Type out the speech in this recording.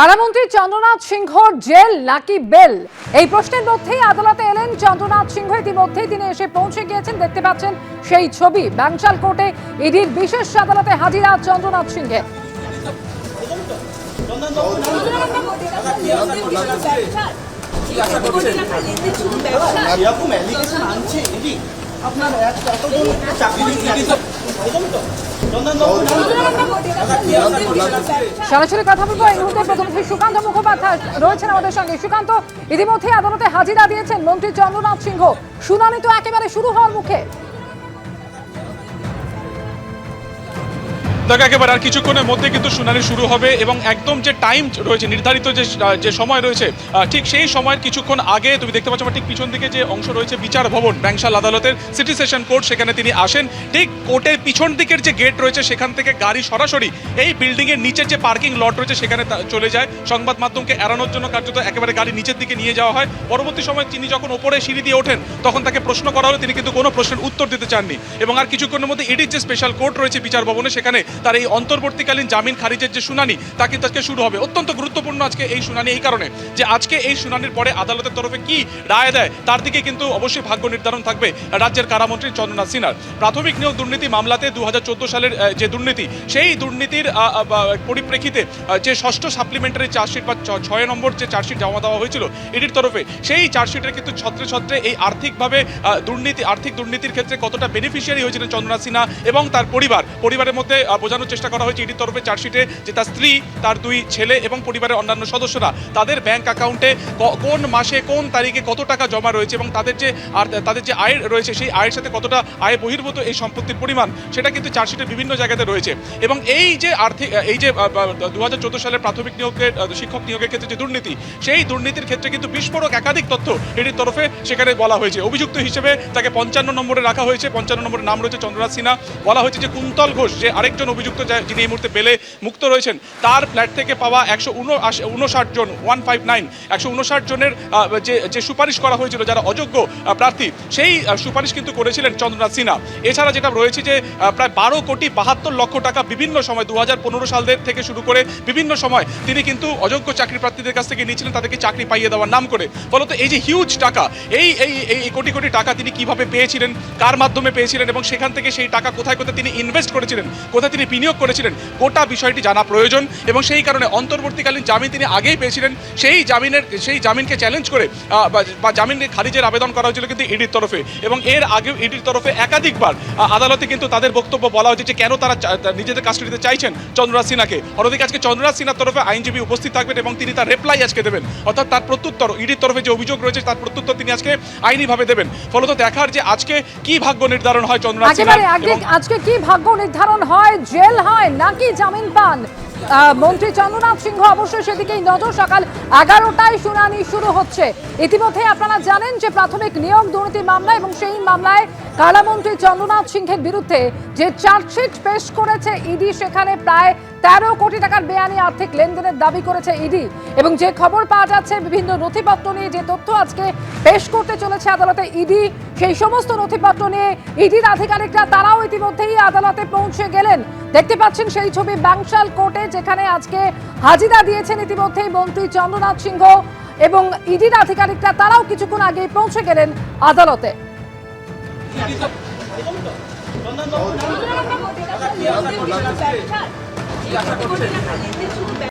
কারামন্ত্রী চন্দ্রনাথ সিংহর জেল নাকি বেল এই প্রশ্নের মধ্যেই আদালতে এলেন চন্দ্রনাথ সিংহ ইতিমধ্যেই তিনি এসে পৌঁছে গিয়েছেন দেখতে পাচ্ছেন সেই ছবি ব্যাংশাল কোর্টে ইডির বিশেষ আদালতে হাজিরা চন্দ্রনাথ এটি আপনার এতজন চাকরি একদম তো সরাসরি কথা বলব এই মুহূর্তে প্রধানমন্ত্রী সুকান্ত মুখোপাধ্যায় রয়েছেন আমাদের সঙ্গে সুকান্ত ইতিমধ্যে আদালতে হাজিরা দিয়েছেন মন্ত্রী চন্দ্রনাথ সিংহ শুনানি তো একেবারে শুরু হওয়ার মুখে দেখো একেবারে আর কিছুক্ষণের মধ্যে কিন্তু শুনানি শুরু হবে এবং একদম যে টাইম রয়েছে, নির্ধারিত যে যে সময় রয়েছে ঠিক সেই সময়ের কিছুক্ষণ আগে তুমি দেখতে পাচ্ছ ঠিক পিছন দিকে যে অংশ রয়েছে, বিচার ভবন, ব্যাংশাল আদালতের সিটি সেশন কোর্ট সেখানে তিনি আসেন। ঠিক কোর্টের পিছন দিকের যে গেট রয়েছে, সেখান থেকে গাড়ি সরাসরি এই বিল্ডিং এর নিচের যে পার্কিং লট রয়েছে, সেখানে চলে যায়। সংবাদ মাধ্যমকে এড়ানোর জন্য কার্যত একেবারে গাড়ি নিচের দিকে নিয়ে যাওয়া হয়। পরবর্তী সময় তিনি যখন ওপরে সিঁড়ি দিয়ে ওঠেন, তখন তাকে প্রশ্ন করা হলো, তিনি কিন্তু কোনো প্রশ্নের উত্তর দিতে চাননি। এবং আর কিছুক্ষণের মধ্যে ইডির যে স্পেশাল কোর্ট রয়েছে, বিচার ভবনে, সেখানে তার এই অন্তর্বর্তীকালীন জামিন খারিজের যে শুনানি, তা কিন্তু আজকে শুরু হবে। অত্যন্ত গুরুত্বপূর্ণ আজকে এই শুনানি এই কারণে যে আজকে এই শুনানির পরে আদালতের তরফে কি রায় দেয়, তার দিকে কিন্তু অবশ্যই ভাগ্য নির্ধারণ থাকবে রাজ্যের কারামন্ত্রী চন্দ্রনাথ সিনহার। প্রাথমিক নিয়োগ দুর্নীতি মামলাতে দু হাজার চোদ্দ সালের যে দুর্নীতি, সেই দুর্নীতির পরিপ্রেক্ষিতে যে ষষ্ঠ সাপ্লিমেন্টারি চার্জশিট বা ছয় নম্বর যে চার্জশিট জমা দেওয়া হয়েছিল, এটির তরফে সেই চার্জশিটের কিন্তু ছত্রে ছত্রে এই আর্থিকভাবে দুর্নীতি, আর্থিক দুর্নীতির ক্ষেত্রে কতটা বেনিফিশিয়ারি হয়েছিলেন চন্দ্রনাথ সিনহা এবং তার পরিবার। পরিবারের মধ্যে বোঝানোর চেষ্টা করা হয়েছে ইডির তরফে চার্জশিটে যে তার স্ত্রী, তার দুই ছেলে এবং পরিবারের অন্যান্য সদস্যরা তাদের ব্যাংক অ্যাকাউন্টে কোন মাসে, কোন তারিখে কত টাকা জমা রয়েছে এবং তাদের যে আর, তাদের যে আয় রয়েছে সেই আয়ের সাথে কতটা আয় বহির্ভূত এই সম্পত্তির পরিমাণ, সেটা কিন্তু চার্জশিটের বিভিন্ন জায়গাতে রয়েছে। এবং এই যে আর্থিক, এই যে দু হাজার সালের প্রাথমিক নিয়োগের শিক্ষক নিয়োগের ক্ষেত্রে যে দুর্নীতি, সেই দুর্নীতির ক্ষেত্রে কিন্তু বিস্ফোরক একাধিক তথ্য এটির তরফে সেখানে বলা হয়েছে। অভিযুক্ত হিসেবে তাকে পঞ্চান্ন নম্বরে রাখা হয়েছে। পঞ্চান্ন নম্বরের নাম রয়েছে চন্দ্রনাথ সিনহা। বলা হয়েছে যে কুন্তল ঘোষ, যে আরেকজন অভিযুক্ত যিনি এই মুহূর্তে বেলে মুক্ত রয়েছেন, তার ফ্ল্যাট থেকে পাওয়া একশো উনষাট জন ওয়ান ফাইভ নাইন একশো উনষাট জনের যে যে সুপারিশ করা হয়েছিল, যারা অযোগ্য প্রার্থী, সেই সুপারিশ কিন্তু করেছিলেন চন্দ্রনাথ সিনহা। এছাড়া যেটা রয়েছে যে প্রায় বারো কোটি বাহাত্তর লক্ষ টাকা বিভিন্ন সময় দু হাজার পনেরো সালের থেকে শুরু করে বিভিন্ন সময় তিনি কিন্তু অযোগ্য চাকরি প্রার্থীদের কাছ থেকে নিয়েছিলেন, তাদেরকে চাকরি পাইয়ে দেওয়ার নাম করে। ফলত এই যে হিউজ টাকা, এই এই এই কোটি কোটি টাকা তিনি কীভাবে পেয়েছিলেন, কার মাধ্যমে পেয়েছিলেন এবং সেখান থেকে সেই টাকা কোথায় কোথায় তিনি ইনভেস্ট করেছিলেন, কোথায় বিনিয়োগ করেছিলেন। গোটা বিষয়টি জানা প্রয়োজন এবং সেই কারণে অন্তর্বর্তীকালীন জামিন তিনি আগেই পেয়েছিলেন। সেই জামিনের সেই জামিনকে চ্যালেঞ্জ করে বা- বা জামিন খারিজের আবেদন করা হয়েছিল কিন্তু ইডির তরফে এবং এর আগেও ইডির তরফে একাধিকবার আদালতে কিন্তু তাদের বক্তব্য বলা হয়েছে যে কেন তারা নিজেদের কাস্টডিতে চাইছেন চন্দ্রনাথ সিনহাকে। অন্যদিকে আজকে চন্দ্রনাথ সিনহার তরফে আইনজীবী উপস্থিত থাকবেন এবং তিনি তার রেপ্লাই আজকে দেবেন। অর্থাৎ তার প্রত্যুত্তর ইডির তরফে যে অভিযোগ রয়েছে তার প্রত্যুত্তর তিনি আজকে আইনিভাবে দেবেন। ফলত দেখার যে আজকে কি ভাগ্য নির্ধারণ হয় চন্দ্রনাথ সিনহার আজকে কি ভাগ্য নির্ধারণ হয়? জেল হয়, নাকি জামিন পান? মন্ত্রী চন্দ্রনাথ সিংহ অবশ্য সেদিকেই নজর। সকাল এগারোটায় শুনানি শুরু হচ্ছে। ইতিমধ্যে আপনারা জানেন যে প্রাথমিক নিয়োগ দুর্নীতি মামলা এবং সেই মামলায় কারামন্ত্রী চন্দ্রনাথ সিংহের বিরুদ্ধে যে চার্জশিট পেশ করেছে ইডি, সেখানে প্রায় তেরো কোটি টাকার বেআইনি আর্থিক লেনদেনের দাবি করেছে ইডি এবং যে খবর পাওয়া যাচ্ছে বিভিন্ন নথিপত্র নিয়ে যে তথ্য আজকে পেশ করতে চলেছে আদালতে ইডি সেই সমস্ত নথিপত্র নিয়ে ইডির আধিকারিকরা তারাও ইতিমধ্যেই আদালতে পৌঁছে গেলেন দেখতে পাচ্ছেন সেই ছবি ব্যাংশাল কোর্টে যেখানে আজকে হাজিরা দিয়েছেন ইতিমধ্যেই মন্ত্রী চন্দ্রনাথ সিংহ এবং ইডির আধিকারিকরা তারাও কিছুক্ষণ আগেই পৌঁছে গেলেন আদালতে চন্দনবাবু